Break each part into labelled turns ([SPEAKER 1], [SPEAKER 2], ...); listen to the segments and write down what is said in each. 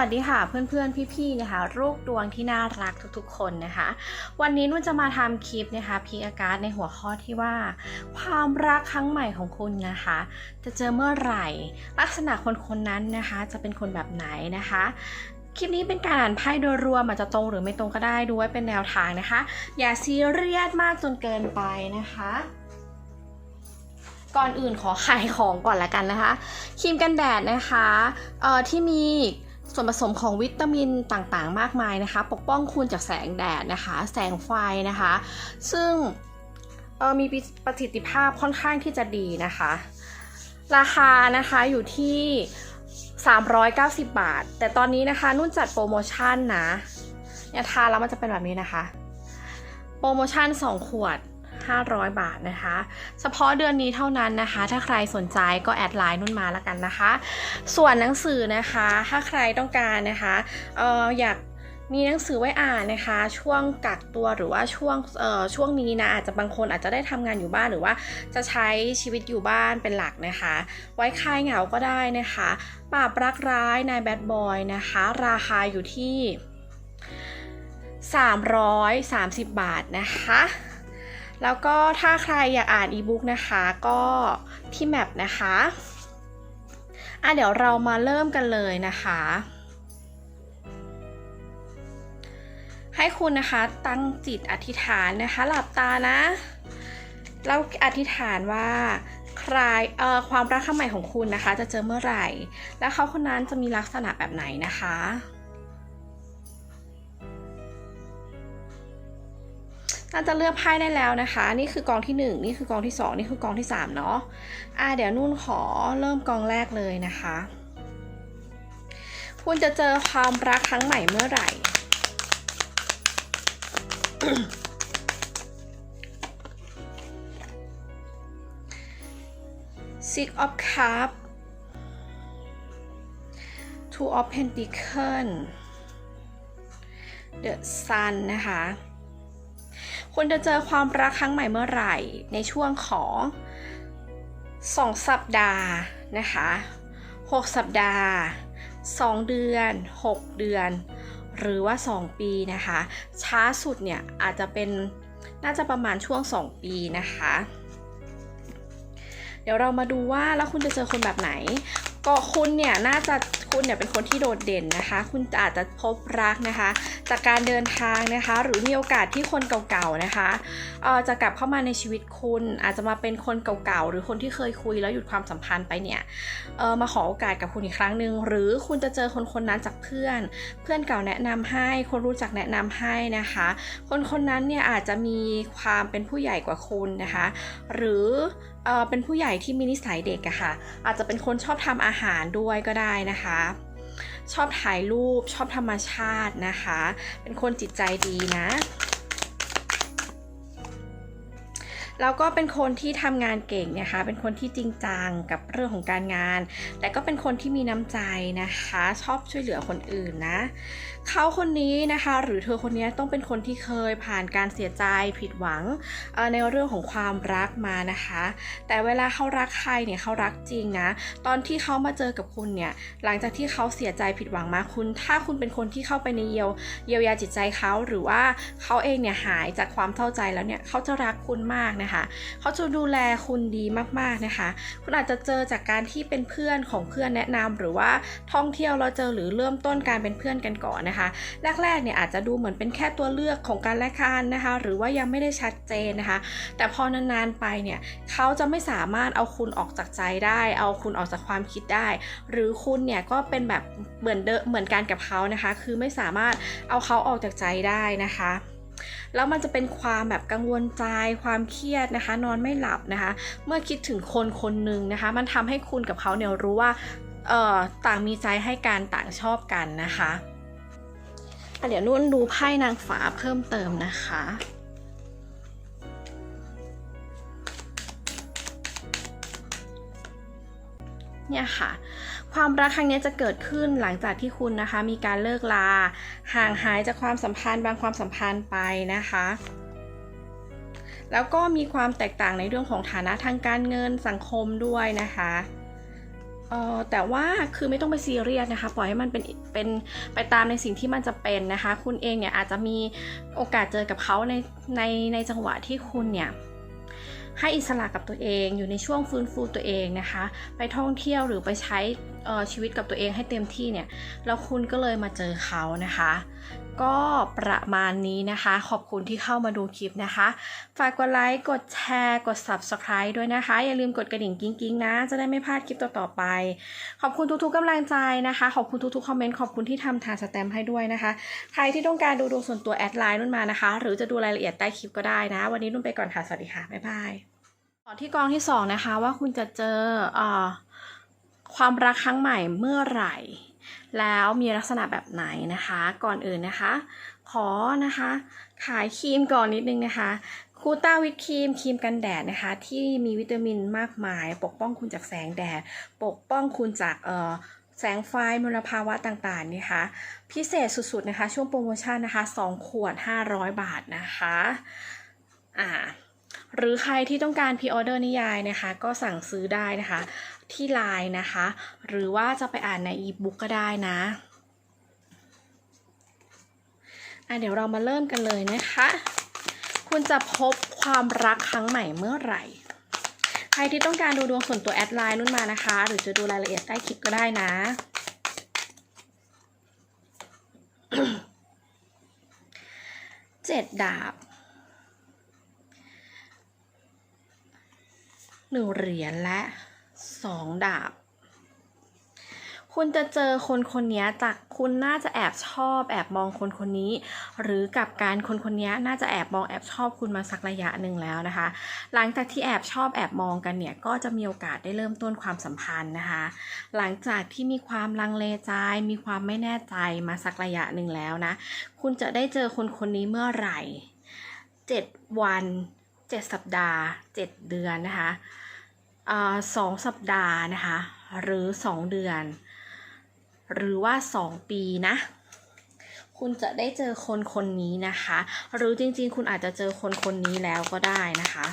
[SPEAKER 1] สวัสดีค่ะเพื่อนๆพี่ๆนะคะลูกดวงที่น่ารักทุกๆ คนนะคะ วันนี้นุ่นจะมาทำคลิปนะคะพีอาการในหัวข้อที่ว่า ความรักครั้งใหม่ของคุณนะคะ จะเจอเมื่อไหร่ ลักษณะคนคนนั้นนะคะ จะเป็นคนแบบไหนนะคะคลิปนี้เป็นการอ่านไพ่โดยรวมอาจจะตรงหรือไม่ตรงก็ได้ดูไว้เป็นแนวทางนะคะ อย่าซีเรียสมากจนเกินไปนะคะก่อนอื่นขอขายของก่อนละกันนะคะครีมกันแดดนะคะเอ่อที่มี ส่วนผสมของวิตามินต่างๆ มากมายนะคะ ปกป้องคุณจากแสงแดดนะคะ แสงไฟนะคะ ซึ่งออมีประสิทธิภาพค่อนข้างที่จะดีนะคะ ราคานะคะอยู่ที่ 390 บาท แต่ตอนนี้นะคะนุ่นจัดโปรโมชั่นนะเนี่ยทานแล้วมันจะเป็นแบบนี้นะคะ โปรโมชั่น 2 ขวด 500 บาทนะคะ เฉพาะเดือนนี้เท่านั้นนะคะ ถ้าใครสนใจก็แอดไลน์นุ่นมาแล้วกันนะคะ ส่วนหนังสือนะคะ ถ้าใครต้องการนะคะเอออยากมีหนังสือไว้อ่านนะคะ ช่วงกักตัวหรือว่าช่วงเอ่อช่วงนี้นะอาจจะบางคนอาจจะได้ทำงานอยู่บ้านหรือว่าจะใช้ชีวิตอยู่บ้านเป็นหลักนะคะ ไว้คลายเหงาก็ได้นะคะปราบรักร้ายนายแบดบอยนะคะ ราคาอยู่ที่ 330 บาทนะคะ แล้วก็ถ้าใครอยากอ่านอีบุ๊กนะคะก็ที่แมปนะคะอะเดี๋ยวเรามาเริ่มกันเลยนะคะ ให้คุณนะคะตั้งจิตอธิษฐานนะคะหลับตานะแล้วอธิษฐานว่าใครเอ่อความรักครั้งใหม่ของคุณนะคะ จะเจอเมื่อไหร่ และเขาคนนั้นจะมีลักษณะแบบไหนนะคะ น่าจะเลือกไพ่ได้แล้วนะคะ นี่คือกองที่ 1 นี่คือกองที่ 2 นี่คือกองที่3เนาะอ่าเดี๋ยวนุ่นขอเริ่มกองแรกเลยนะคะ คุณจะเจอความรักครั้งใหม่เมื่อไหร่ Six of Cups Two of Pentacles The Sun นะคะ คุณจะเจอความรักครั้งใหม่เมื่อไหร่ ในช่วงของ2สัปดาห์นะคะ6สัปดาห์2เดือน6เดือน หรือว่า2ปีนะคะ ช้าสุดเนี่ยอาจจะเป็นน่าจะประมาณช่วง2ปีนะคะเดี๋ยวเรามาดูว่าแล้วคุณจะเจอคนแบบไหน ก็คุณเนี่ยน่าจะ คุณเนี่ยเป็นคนที่โดดเด่นนะคะ คุณอาจจะพบรักนะคะ จากการเดินทางนะคะ หรือมีโอกาสที่คนเก่าๆนะคะเออจะกลับเข้ามาในชีวิตคุณ อาจจะมาเป็นคนเก่าๆหรือคนที่เคยคุยแล้วหยุดความสัมพันธ์ไปเนี่ยเออมาขอโอกาสกับคุณอีกครั้งหนึ่งหรือคุณจะเจอคนคนนั้นจากเพื่อน เพื่อนเก่าแนะนำให้ คนรู้จักแนะนำให้นะคะ คนคนนั้นเนี่ยอาจจะมีความเป็นผู้ใหญ่กว่าคุณนะคะ หรือ เป็นผู้ใหญ่ที่มีนิสัยเด็กอะค่ะ อาจจะเป็นคนชอบทำอาหารด้วยก็ได้นะคะ ชอบถ่ายรูปชอบธรรมชาตินะคะ เป็นคนจิตใจดีนะ แล้วก็เป็นคนที่ทำงานเก่งนะคะ เป็นคนที่จริงจังกับเรื่องของการงาน แต่ก็เป็นคนที่มีน้ำใจนะคะ ชอบช่วยเหลือคนอื่นนะ เขาคนนี้นะคะ หรือเธอคนนี้ต้องเป็นคนที่เคยผ่านการเสียใจผิดหวังในเรื่องของความรักมานะคะ แต่เวลาเขารักใครเนี่ยเขารักจริงนะ ตอนที่เขามาเจอกับคุณเนี่ย หลังจากที่เขาเสียใจผิดหวังมาคุณ ถ้าคุณเป็นคนที่เข้าไปในเยียวเยียวยาจิตใจเขาหรือว่าเขาเองเนี่ยหายจากความเศร้าใจแล้วเนี่ยเขาจะรักคุณมากนะคะเขาจะดูแลคุณดีมากๆนะคะ คุณอาจจะเจอจากการที่เป็นเพื่อนของเพื่อนแนะนำหรือว่าท่องเที่ยวเราเจอหรือเริ่มต้นการเป็นเพื่อนกันก่อนนะคะ แรกๆเนี่ยอาจจะดูเหมือนเป็นแค่ตัวเลือกของการและกันนะคะ หรือว่ายังไม่ได้ชัดเจนนะคะ แต่พอนานๆไปเนี่ยเขาจะไม่สามารถเอาคุณออกจากใจได้ เอาคุณออกจากความคิดได้ หรือคุณเนี่ยก็เป็นแบบเหมือนเดิมเหมือนกันกับเขานะคะ คือไม่สามารถเอาเขาออกจากใจได้นะคะ แล้วมันจะเป็นความแบบกังวลใจ ความเครียดนะคะ นอนไม่หลับนะคะ เมื่อคิดถึงคนคนหนึ่งนะคะ มันทำให้คุณกับเขาเนี่ยรู้ว่าเออต่างมีใจให้การต่างชอบกันนะคะอะเดี๋ยวนุ่นดูไพ่นางฟ้าเพิ่มเติมนะคะเนี่ยค่ะ ความรักครั้งนี้จะเกิดขึ้นหลังจากที่คุณนะคะ มีการเลิกลา ห่างหายจากความสัมพันธ์บางความสัมพันธ์ไปนะคะ แล้วก็มีความแตกต่างในเรื่องของฐานะทางการเงินสังคมด้วยนะคะออแต่ว่าคือไม่ต้องไปซีเรียสนะคะ ปล่อยให้มันเป็นเป็นไปตามในสิ่งที่มันจะเป็นนะคะ คุณเองเนี่ยอาจจะมีโอกาสเจอกับเขาในในในจังหวะที่คุณเนี่ย ให้อิสระกับตัวเอง อยู่ในช่วงฟื้นฟูตัวเองนะคะ ไปท่องเที่ยวหรือไปใช้ชีวิตกับตัวเองให้เต็มที่เนี่ยแล้วคุณก็เลยมาเจอเขานะคะ ก็ประมาณนี้นะคะ ขอบคุณที่เข้ามาดูคลิปนะคะ ฝากกดไลค์ กดแชร์ กด Subscribe ด้วยนะคะ อย่าลืมกดกระดิ่งกิ๊งๆนะ จะได้ไม่พลาดคลิปต่อๆไป ขอบคุณทุกๆกำลังใจนะคะ ขอบคุณทุกๆคอมเมนต์ ขอบคุณที่ทำทานสแตมป์ให้ด้วยนะคะ ใครที่ต้องการดูดวงส่วนตัวแอดไลน์นุ่นมานะคะ หรือจะดูรายละเอียดใต้คลิปก็ได้นะ วันนี้นุ่นไปก่อนค่ะ สวัสดีค่ะ บ๊ายบายต่อที่กองที่สองนะคะว่าคุณจะเจออความรักครั้งใหม่เมื่อไหร่ แล้วมีลักษณะแบบไหนนะคะ ก่อนอื่นนะคะ ขอนะคะ ขายครีมก่อนนิดนึงนะคะคูต้าวิตครีมครีมกันแดดนะคะ ที่มีวิตามินมากมาย ปกป้องคุณจากแสงแดด ปกป้องคุณจากเอ่อแสงไฟมลภาวะต่างๆนะคะ พิเศษสุดๆนะคะ ช่วงโปรโมชั่นนะคะ 2 ขวด 500 บาทนะคะอ่าหรือใครที่ต้องการพ r ออเดอร์นิยายนะคะ ก็สั่งซื้อได้นะคะ ที่ไลน์นะคะ หรือว่าจะไปอ่านในอีบุ๊กก็ได้นะอะเดี๋ยวเรามาเริ่มกันเลยนะคะ คุณจะพบความรักครั้งใหม่เมื่อไหร่ ใครที่ต้องการดูดวงส่วนตัวแอดไลน์นุ่นมานะคะ หรือจะดูรายละเอียดใต้คลิปก็ได้นะ เจ็ดดาบหนึ่งเหรียญและ สองดาบ คุณจะเจอคนคนนี้จากคุณน่าจะแอบชอบแอบมองคนคนนี้ หรือกับการคนคนนี้น่าจะแอบมองแอบชอบคุณมาสักระยะหนึ่งแล้วนะคะ หลังจากที่แอบชอบแอบมองกันเนี่ยก็จะมีโอกาสได้เริ่มต้นความสัมพันธ์นะคะ หลังจากที่มีความลังเลใจ มีความไม่แน่ใจมาสักระยะหนึ่งแล้วนะ คุณจะได้เจอคนคนนี้เมื่อไหร่เจ็ดวันเจ็ดสัปดาห์เจ็ดเดือนนะคะ สองสัปดาห์นะคะ หรือสองเดือน หรือว่า 2 ปีนะ คุณจะได้เจอคนคนนี้นะคะ หรือจริงๆ คุณอาจจะเจอคนคนนี้แล้วก็ได้นะคะ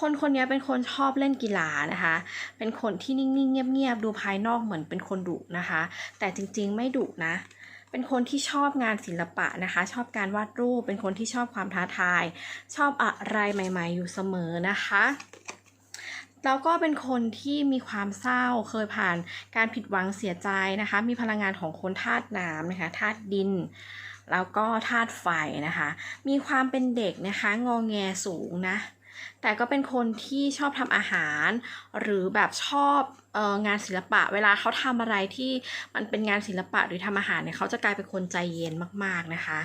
[SPEAKER 1] คนคนนี้เป็นคนชอบเล่นกีฬานะคะ เป็นคนที่นิ่งๆ เงียบๆ ดูภายนอกเหมือนเป็นคนดุนะคะ แต่จริงๆ ไม่ดุนะ เป็นคนที่ชอบงานศิลปะนะคะ ชอบการวาดรูป เป็นคนที่ชอบความท้าทาย ชอบอะไรใหม่ ๆ อยู่เสมอนะคะแล้วก็เป็นคนที่มีความเศร้าเคยผ่านการผิดหวังเสียใจนะคะ มีพลังงานของคนธาตุน้ำนะคะธาตุดิน แล้วก็ธาตุไฟนะคะ มีความเป็นเด็กนะคะ งองแงสูงนะ แต่ก็เป็นคนที่ชอบทำอาหาร หรือแบบชอบเอองานศิลปะ เวลาเขาทำอะไรที่มันเป็นงานศิลปะหรือทำอาหารเนี่ยเขาจะกลายเป็นคนใจเย็นมากๆนะคะ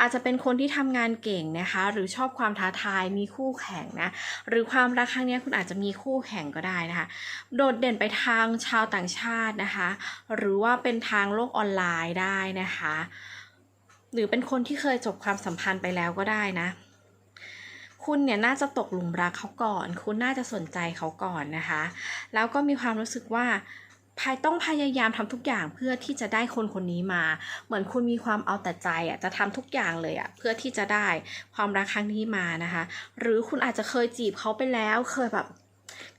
[SPEAKER 1] อาจจะเป็นคนที่ทำงานเก่งนะคะ หรือชอบความท้าทายมีคู่แข่งนะหรือความรักครั้งนี้คุณอาจจะมีคู่แข่งก็ได้นะคะ โดดเด่นไปทางชาวต่างชาตินะคะ หรือว่าเป็นทางโลกออนไลน์ได้นะคะ หรือเป็นคนที่เคยจบความสัมพันธ์ไปแล้วก็ได้นะ คุณเนี่ยน่าจะตกหลุมรักเขาก่อน คุณน่าจะสนใจเขาก่อนนะคะ แล้วก็มีความรู้สึกว่าพายต้องพยายามทำทุกอย่างเพื่อที่จะได้คนคนนี้มา เหมือนคุณมีความเอาแต่ใจอะจะทำทุกอย่างเลยอะเพื่อที่จะได้ความรักครั้งนี้มานะคะ หรือคุณอาจจะเคยจีบเขาไปแล้วเคยแบบ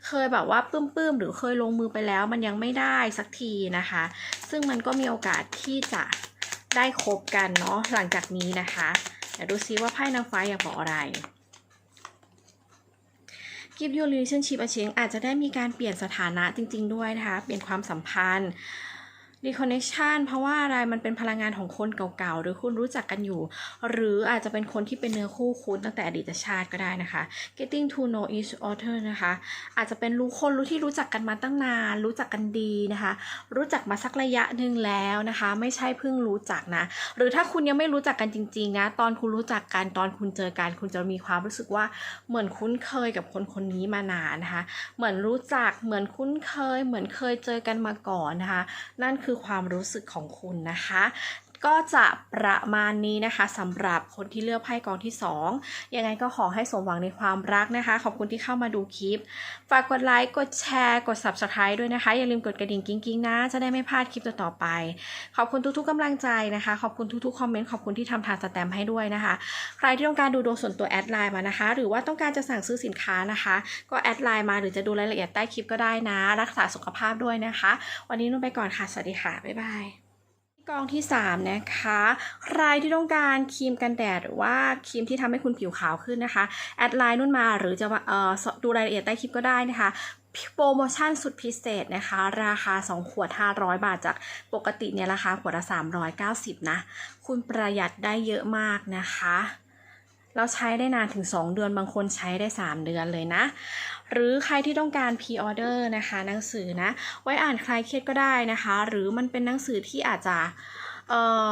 [SPEAKER 1] เคยแบบว่าปื้มๆหรือเคยลงมือไปแล้ว มันยังไม่ได้สักทีนะคะ ซึ่งมันก็มีโอกาสที่จะได้คบกันเนาะหลังจากนี้นะคะเดี๋ยวดูซิว่าไพ่นางฟ้าอยากบอกอะไร Give your relationship a change อาจจะได้มีการเปลี่ยนสถานะจริง ๆ ด้วยนะคะ เปลี่ยนความสัมพันธ์ reconnection เพราะว่าอะไรมันเป็นพลังงานของคนเก่าๆ หรือคุณรู้จักกันอยู่ หรืออาจจะเป็นคนที่เป็นเนื้อคู่คุณตั้งแต่อดีตชาติก็ได้นะคะ getting to know each other นะคะ อาจจะเป็นรู้คนรู้ที่รู้จักกันมาตั้งนาน รู้จักกันดีนะคะ รู้จักมาสักระยะหนึ่งแล้วนะคะ ไม่ใช่เพิ่งรู้จักนะ หรือถ้าคุณยังไม่รู้จักกันจริงๆนะ ตอนคุณรู้จักกันตอนคุณเจอกันคุณจะมีความรู้สึกว่าเหมือนคุ้นเคยกับคนคนนี้มานานนะคะ เหมือนรู้จักเหมือนคุ้นเคย เหมือนเคยเจอกันมาก่อนนะคะ นั่นคือความรู้สึกของคุณนะคะ ก็จะประมาณนี้นะคะสำหรับคนที่เลือกไพ่กองที่ 2 ยังไงก็ขอให้สมหวังในความรักนะคะ ขอบคุณที่เข้ามาดูคลิป ฝากกดไลค์ กดแชร์ กด Subscribe ด้วยนะคะ อย่าลืมกดกระดิ่งกิ๊งๆนะ จะได้ไม่พลาดคลิปต่อๆไป ขอบคุณทุกๆกำลังใจนะคะ ขอบคุณทุกๆคอมเมนต์ ขอบคุณที่ทำทานสแตมป์ให้ด้วยนะคะ ใครที่ต้องการดูดวงส่วนตัวแอดไลน์มานะคะ หรือว่าต้องการจะสั่งซื้อสินค้านะคะ ก็แอดไลน์มาหรือจะดูรายละเอียดใต้คลิปก็ได้นะ รักษาสุขภาพด้วยนะคะ วันนี้นุ่นไปก่อนค่ะ สวัสดีค่ะ บ๊ายบาย กองที่ 3 นะคะ ใครที่ต้องการครีมกันแดดหรือว่าครีมที่ทำให้คุณผิวขาวขึ้นนะคะ แอดไลน์นุ่นมาหรือจะมาเอ่อดูรายละเอียดใต้คลิปก็ได้นะคะโปรโมชั่นสุดพิเศษนะคะ ราคา 2 ขวด 500 บาทจากปกติเนี่ยราคาขวดละ 390 นะ คุณประหยัดได้เยอะมากนะคะ เราใช้ได้นานถึง 2 เดือนบางคนใช้ได้ 3 เดือนเลยนะ หรือใครที่ต้องการพ r ออเดอร์นะคะหนังสือนะ ไว้อ่านคลายเครียดก็ได้นะคะ หรือมันเป็นหนังสือที่อาจจะเอ่อ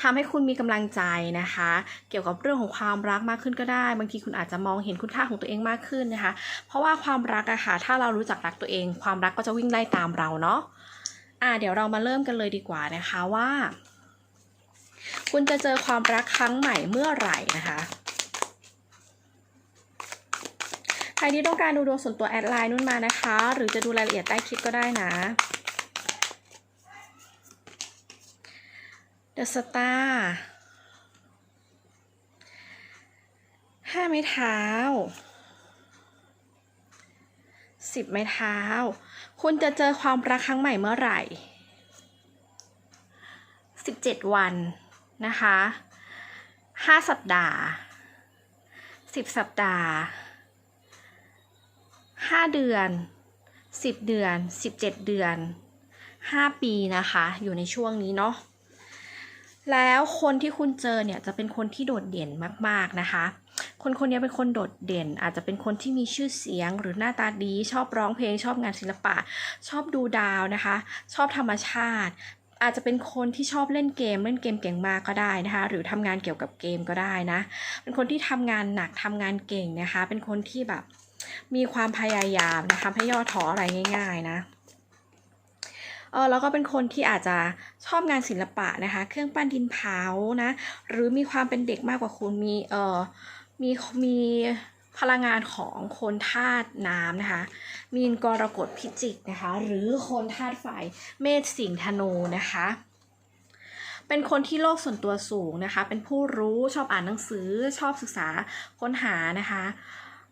[SPEAKER 1] ทำให้คุณมีกำลังใจนะคะ เกี่ยวกับเรื่องของความรักมากขึ้นก็ได้ บางทีคุณอาจจะมองเห็นคุณค่าของตัวเองมากขึ้นนะคะ เพราะว่าความรักอะค่ะ ถ้าเรารู้จักรักตัวเอง ความรักก็จะวิ่งไล่ตามเราเนาะอ่าเดี๋ยวเรามาเริ่มกันเลยดีกว่านะคะว่า คุณจะเจอความรักครั้งใหม่เมื่อไหร่นะคะ ใครที่ต้องการดูดวงส่วนตัวแอดไลน์นุ่นมานะคะ หรือจะดูรายละเอียดใต้คลิปก็ได้นะ The Star ห้าไม้เท้าสิบไม้เท้า คุณจะเจอความรักครั้งใหม่เมื่อไหร่สิบเจ็ดวันนะคะห้าสัปดาห์สิบสัปดาห์ ห้าเดือนสิบเดือนสิบเจ็ดเดือนห้าปีนะคะ อยู่ในช่วงนี้เนาะแล้วคนที่คุณเจอเนี่ยจะเป็นคนที่โดดเด่นมากๆนะคะ คนคนนี้เป็นคนโดดเด่น อาจจะเป็นคนที่มีชื่อเสียงหรือหน้าตาดี ชอบร้องเพลง ชอบงานศิลปะ ชอบดูดาวนะคะ ชอบธรรมชาติ อาจจะเป็นคนที่ชอบเล่นเกม เล่นเกมเก่งมากก็ได้นะคะ หรือทำงานเกี่ยวกับเกมก็ได้นะ เป็นคนที่ทำงานหนักทำงานเก่งนะคะ เป็นคนที่แบบ มีความพยายามนะคะไม่ย่อท้ออะไรง่าย ๆนะเออแล้วก็เป็นคนที่อาจจะชอบงานศิลปะนะคะ เครื่องปั้นดินเผานะ หรือมีความเป็นเด็กมากกว่าคุณมีเออมีมีพลังงานของคนธาตุน้ำนะคะ มีนกรกฎพิจิกนะคะ หรือคนธาตุไฟเมษสิงห์ธนูนะคะ เป็นคนที่โลกส่วนตัวสูงนะคะ เป็นผู้รู้ชอบอ่านหนังสือชอบศึกษาค้นหานะคะ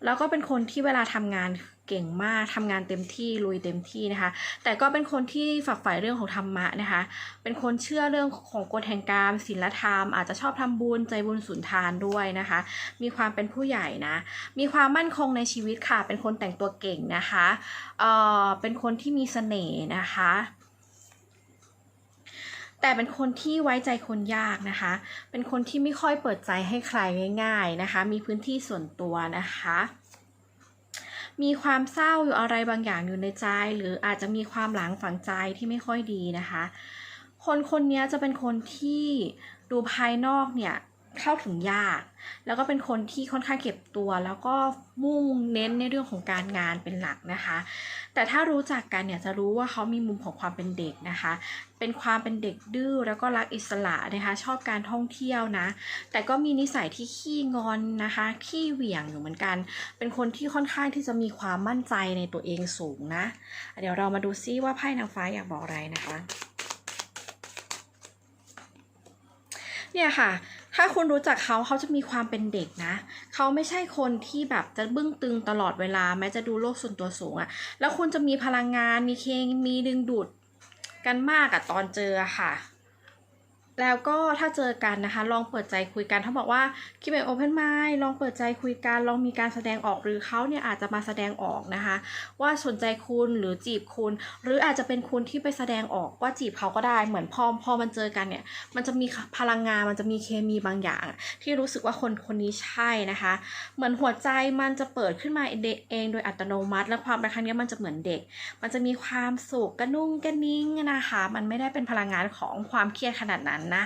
[SPEAKER 1] แล้วก็เป็นคนที่เวลาทำงานเก่งมากทำงานเต็มที่ลุยเต็มที่นะคะ แต่ก็เป็นคนที่ฝักใฝ่เรื่องของธรรมะนะคะ เป็นคนเชื่อเรื่องของกฎแห่งกรรมศีลธรรม อาจจะชอบทำบุญใจบุญสุนทานด้วยนะคะ มีความเป็นผู้ใหญ่นะ มีความมั่นคงในชีวิตค่ะ เป็นคนแต่งตัวเก่งนะคะเอ่อเป็นคนที่มีเสน่ห์นะคะ แต่เป็นคนที่ไว้ใจคนยากนะคะ เป็นคนที่ไม่ค่อยเปิดใจให้ใครง่าย ๆนะคะ มีพื้นที่ส่วนตัวนะคะ มีความเศร้าอยู่อะไรบางอย่างอยู่ในใจ หรืออาจจะมีความหลังฝังใจที่ไม่ค่อยดีนะคะ คนคนนี้จะเป็นคนที่ดูภายนอกเนี่ย เข้าถึงยาก แล้วก็เป็นคนที่ค่อนข้างเก็บตัว แล้วก็มุ่งเน้นในเรื่องของการงานเป็นหลักนะคะ แต่ถ้ารู้จักกันเนี่ยจะรู้ว่าเขามีมุมของความเป็นเด็กนะคะ เป็นความเป็นเด็กดื้อแล้วก็รักอิสระนะคะ ชอบการท่องเที่ยวนะ แต่ก็มีนิสัยที่ขี้งอนนะคะ ขี้เหวี่ยงอยู่เหมือนกัน เป็นคนที่ค่อนข้างที่จะมีความมั่นใจในตัวเองสูงนะ เดี๋ยวเรามาดูซิว่าไพ่นางฟ้าอยากบอกอะไรนะคะ เนี่ยค่ะ ถ้าคุณรู้จักเขาเขาจะมีความเป็นเด็กนะ เขาไม่ใช่คนที่แบบจะบึ้งตึงตลอดเวลา แม้จะดูโลกส่วนตัวสูงอะแล้วคุณจะมีพลังงานมีเคมีดึงดูดกันมากอะตอนเจอค่ะ แล้วก็ถ้าเจอกันนะคะ ลองเปิดใจคุยกันเขาบอกว่าคิดเป็นโอเพนไมล์ลองเปิดใจคุยกันลองมีการแสดงออกหรือเขาเนี่ยอาจจะมาแสดงออกนะคะ ว่าสนใจคุณหรือจีบคุณ หรืออาจจะเป็นคุณที่ไปแสดงออกว่าจีบเขาก็ได้เหมือนพอพอมันเจอกันเนี่ย มันจะมีพลังงานมันจะมีเคมีบางอย่าง ที่รู้สึกว่าคนคนนี้ใช่นะคะ เหมือนหัวใจมันจะเปิดขึ้นมาเองโดยอัตโนมัติ และความรักครั้งนี้มันจะเหมือนเด็ก มันจะมีความสุขกระนุ่งกระนิ่งนะคะ มันไม่ได้เป็นพลังงานของความเครียดขนาดนั้นนะ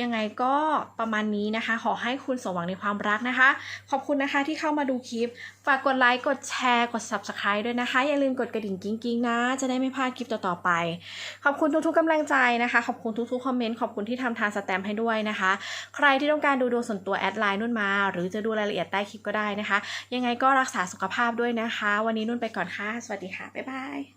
[SPEAKER 1] ยังไงก็ประมาณนี้นะคะ ขอให้คุณสมหวังในความรักนะคะ ขอบคุณนะคะที่เข้ามาดูคลิป ฝากกดไลค์ กดแชร์ กด subscribe ด้วยนะคะ อย่าลืมกดกระดิ่งกิ้งๆนะ จะได้ไม่พลาดคลิปต่อๆไป ขอบคุณทุกๆกำลังใจนะคะ ขอบคุณทุกๆคอมเมนต์ ขอบคุณที่ทำทานสแตมป์ให้ด้วยนะคะ ใครที่ต้องการดูดวงส่วนตัวแอดไลน์นุ่นมา หรือจะดูรายละเอียดใต้คลิปก็ได้นะคะ ยังไงก็รักษาสุขภาพด้วยนะคะ วันนี้นุ่นไปก่อนค่ะ สวัสดีค่ะ บ๊ายบาย